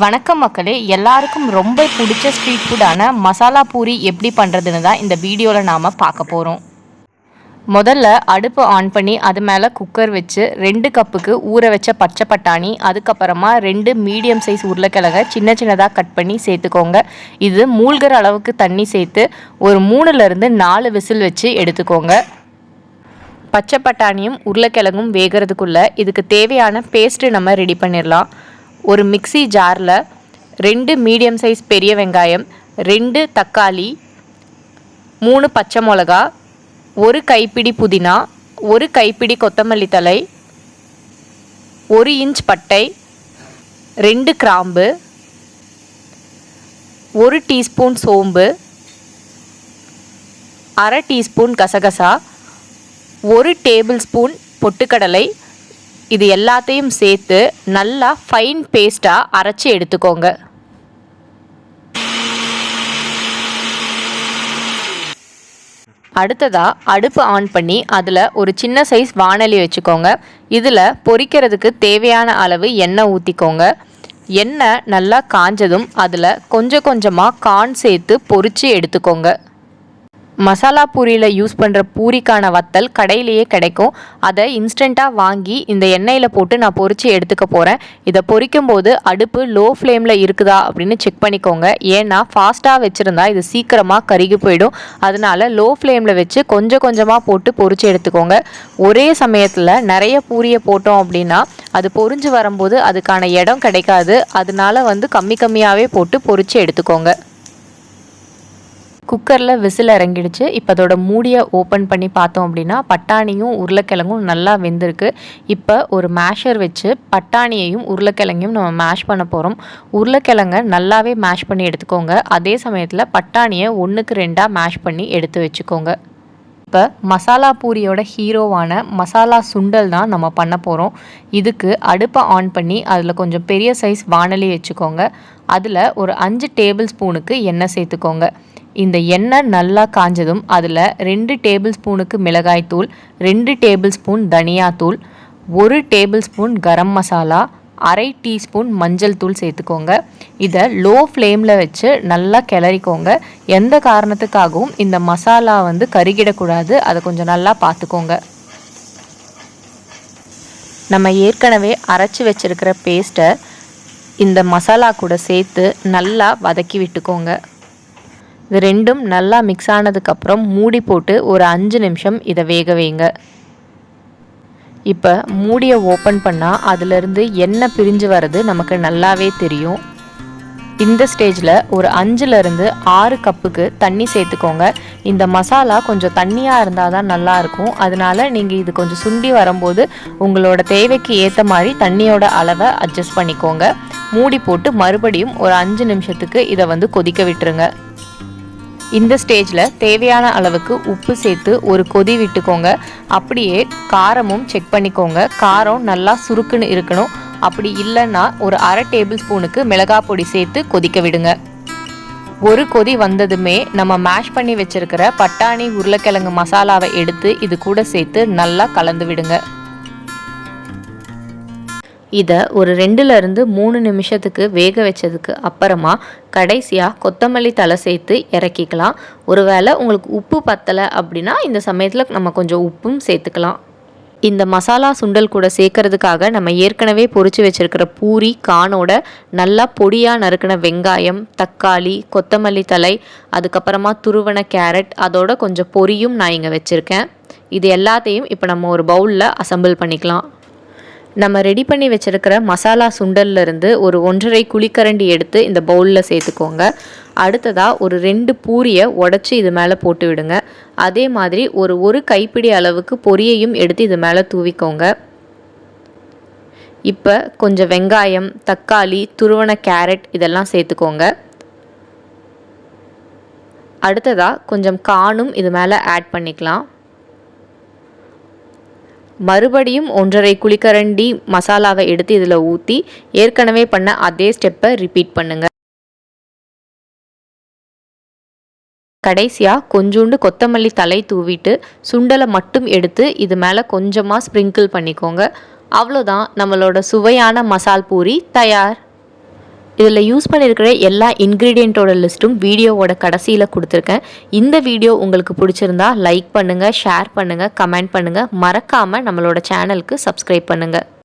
வணக்கம் மக்களே எல்லாருக்கும் ரொம்ப பிடிச்ச ஸ்ட்ரீட் ஃபுட்டான மசாலா பூரி எப்படி பண்ணுறதுன்னு தான் இந்த வீடியோவில் நாம் பார்க்க போகிறோம் முதல்ல அடுப்பு ஆன் பண்ணி அது மேலே குக்கர் வச்சு ரெண்டு கப்புக்கு ஊற வச்ச பச்சை பட்டாணி அதுக்கப்புறமா ரெண்டு மீடியம் சைஸ் உருளைக்கிழங்க சின்ன சின்னதாக கட் பண்ணி சேர்த்துக்கோங்க. இது மூழ்கிற அளவுக்கு தண்ணி சேர்த்து ஒரு மூணுலேருந்து நாலு விசில் வச்சு எடுத்துக்கோங்க. பச்சை பட்டாணியும் உருளைக்கிழங்கும் வேகிறதுக்குள்ளே இதுக்கு தேவையான பேஸ்ட்டு நம்ம ரெடி பண்ணிடலாம் ஒரு மிக்ஸி ஜாரில் ரெண்டு மீடியம் சைஸ் பெரிய வெங்காயம் ரெண்டு தக்காளி மூணு பச்சை மிளகா ஒரு கைப்பிடி புதினா ஒரு கைப்பிடி கொத்தமல்லி தழை ஒரு இன்ச் பட்டை ரெண்டு கிராம்பு ஒரு டீஸ்பூன் சோம்பு அரை டீஸ்பூன் கசகசா ஒரு டேபிள் ஸ்பூன் பொட்டுக்கடலை இது எல்லாத்தையும் சேர்த்து நல்லா ஃபைன் பேஸ்ட்டாக அரைச்சி எடுத்துக்கோங்க. அடுத்ததாக அடுப்பு ஆன் பண்ணி அதில் ஒரு சின்ன சைஸ் வானலி வச்சுக்கோங்க. இதில் பொரிக்கிறதுக்கு தேவையான அளவு எண்ணெய் ஊற்றிக்கோங்க எண்ணெய் நல்லா காஞ்சதும் அதில் கொஞ்சம் கொஞ்சமாக கார்ன் சேர்த்து பொரித்து எடுத்துக்கோங்க. மசாலா பூரியில் யூஸ் பண்ணுற பூரிக்கான வத்தல் கடையிலேயே கிடைக்கும். அதை இன்ஸ்டண்ட்டாக வாங்கி இந்த எண்ணெயில் போட்டு நான் பொரித்து எடுத்துக்க போகிறேன் இதை பொரிக்கும் போது அடுப்பு லோ ஃப்ளேமில் இருக்குதா அப்படின்னு செக் பண்ணிக்கோங்க. ஏன்னா ஃபாஸ்ட்டாக வச்சுருந்தா இது சீக்கிரமாக கருகி போயிடும். அதனால லோ ஃப்ளேமில் வச்சு கொஞ்சம் கொஞ்சமாக போட்டு பொரித்து எடுத்துக்கோங்க. ஒரே சமயத்தில் நிறைய பூரியை போட்டோம் அப்படின்னா அது பொரிஞ்சு வரும்போது அதுக்கான இடம் கிடைக்காது. அதனால வந்து கம்மி கம்மியாகவே போட்டு பொரித்து எடுத்துக்கோங்க. குக்கரில் விசில் இறங்கிடுச்சு. இப்போ அதோட மூடியை ஓப்பன் பண்ணி பார்த்தோம் அப்படின்னா பட்டாணியும் உருளைக்கிழங்கும் நல்லா வெந்திருக்கு. இப்போ ஒரு மேஷர் வச்சு பட்டாணியையும் உருளைக்கிழங்கையும் நம்ம மேஷ் பண்ண போகிறோம் உருளைக்கிழங்க நல்லாவே மேஷ் பண்ணி எடுத்துக்கோங்க. அதே சமயத்தில் பட்டாணியை ஒன்றுக்கு ரெண்டாக மேஷ் பண்ணி எடுத்து வச்சுக்கோங்க. இப்போ மசாலா பூரியோட ஹீரோவான மசாலா சுண்டல் தான் நம்ம பண்ண போகிறோம் இதுக்கு அடுப்பை ஆன் பண்ணி அதில் கொஞ்சம் பெரிய சைஸ் வானலி வச்சுக்கோங்க. அதில் ஒரு அஞ்சு டேபிள் ஸ்பூனுக்கு எண்ணெய் சேர்த்துக்கோங்க. இந்த எண்ணெய் நல்லா காஞ்சதும் அதில் ரெண்டு டேபிள் ஸ்பூனுக்கு மிளகாய்த்தூள் ரெண்டு டேபிள் ஸ்பூன் தனியாத்தூள் ஒரு டேபிள் ஸ்பூன் கரம் மசாலா அரை டீஸ்பூன் மஞ்சள் தூள் சேர்த்துக்கோங்க. இதை லோ ஃப்ளேமில் வச்சு நல்லா கிளறிக்கோங்க. எந்த காரணத்துக்காகவும் இந்த மசாலா வந்து கருகிடக்கூடாது. அதை கொஞ்சம் நல்லா பார்த்துக்கோங்க. நம்ம ஏற்கனவே அரைச்சி வச்சுருக்கிற பேஸ்ட்டை இந்த மசாலா கூட சேர்த்து நல்லா வதக்கி விட்டுக்கோங்க. இது ரெண்டும் நல்லா மிக்ஸ் ஆனதுக்கப்புறம் மூடி போட்டு ஒரு அஞ்சு நிமிஷம் இதை வேக வைங்க. இப்போ மூடியை ஓப்பன் பண்ணால் அதிலிருந்து எண்ணெய் பிரிஞ்சு வர்றது நமக்கு நல்லாவே தெரியும். இந்த ஸ்டேஜில் ஒரு அஞ்சுலேருந்து ஆறு கப்புக்கு தண்ணி சேர்த்துக்கோங்க. இந்த மசாலா கொஞ்சம் தண்ணியாக இருந்தால் தான் நல்லாயிருக்கும் அதனால நீங்கள் இது கொஞ்சம் சுண்டி வரும்போது உங்களோட தேவைக்கு ஏற்ற மாதிரி தண்ணியோட அளவை அட்ஜஸ்ட் பண்ணிக்கோங்க. மூடி போட்டு மறுபடியும் ஒரு அஞ்சு நிமிஷத்துக்கு இதை வந்து கொதிக்க விட்டுருங்க. இந்த ஸ்டேஜில் தேவையான அளவுக்கு உப்பு சேர்த்து ஒரு கொதி விட்டுக்கோங்க. அப்படியே காரமும் செக் பண்ணிக்கோங்க. காரம் நல்லா சுருக்குன்னு இருக்கணும். அப்படி இல்லைன்னா ஒரு அரை டேபிள் ஸ்பூனுக்கு மிளகாய் பொடி சேர்த்து கொதிக்க விடுங்க. ஒரு கொதி வந்ததுமே நம்ம மேஷ் பண்ணி வச்சிருக்கிற பட்டாணி உருளைக்கிழங்கு மசாலாவை எடுத்து இது கூட சேர்த்து நல்லா கலந்து விடுங்க. இதை ஒரு ரெண்டுலேருந்து மூணு நிமிஷத்துக்கு வேக வச்சதுக்கு அப்புறமா கடைசியாக கொத்தமல்லி தலை சேர்த்து இறக்கிக்கலாம். ஒருவேளை உங்களுக்கு உப்பு பத்தலை அப்படின்னா இந்த சமயத்தில் நம்ம கொஞ்சம் உப்பும் சேர்த்துக்கலாம். இந்த மசாலா சுண்டல் கூட சேர்க்கறதுக்காக நம்ம ஏற்கனவே பொறிச்சு வச்சுருக்கிற பூரி கானோட நல்லா பொடியாக நறுக்கின வெங்காயம் தக்காளி கொத்தமல்லி தலை அதுக்கப்புறமா துருவன கேரட் அதோட கொஞ்சம் பொரியும் நான் இங்கே வச்சுருக்கேன். இது எல்லாத்தையும் இப்போ நம்ம ஒரு பவுலில் அசம்பிள் பண்ணிக்கலாம். நம்ம ரெடி பண்ணி வச்சுருக்கிற மசாலா சுண்டல்லேருந்து ஒரு ஒன்றரை குழிக்கரண்டி எடுத்து இந்த பவுலில் சேர்த்துக்கோங்க. அடுத்ததாக ஒரு ரெண்டு பூரியை உடச்சி இது மேலே போட்டு விடுங்க. அதே மாதிரி ஒரு ஒரு கைப்பிடி அளவுக்கு பொரியையும் எடுத்து இது மேலே தூவிக்கோங்க. இப்போ கொஞ்சம் வெங்காயம் தக்காளி துருவன கேரட் இதெல்லாம் சேர்த்துக்கோங்க. அடுத்ததாக கொஞ்சம் காணும் இது மேலே ஆட் பண்ணிக்கலாம். மறுபடியும் ஒன்றரை குழிக்கரண்டி மசாலாவை எடுத்து இதில் ஊற்றி ஏற்கனவே பண்ண அதே ஸ்டெப்பை ரிப்பீட் பண்ணுங்கள் கடைசியாக கொஞ்சோண்டு கொத்தமல்லி தலை தூவிட்டு சுண்டலை மட்டும் எடுத்து இது மேலே கொஞ்சமாக ஸ்ப்ரிங்கிள் பண்ணிக்கோங்க. அவ்வளோதான் நம்மளோட சுவையான மசால் பூரி தயார். இதில் யூஸ் பண்ணியிருக்கிற எல்லா இன்க்ரீடியண்ட்டோட லிஸ்ட்டும் வீடியோவோட கடைசியில் கொடுத்துருக்கேன். இந்த வீடியோ உங்களுக்கு பிடிச்சிருந்தா லைக் பண்ணுங்கள் ஷேர் பண்ணுங்கள் கமெண்ட் பண்ணுங்கள் மறக்காமல் நம்மளோட சேனலுக்கு சப்ஸ்கிரைப் பண்ணுங்கள்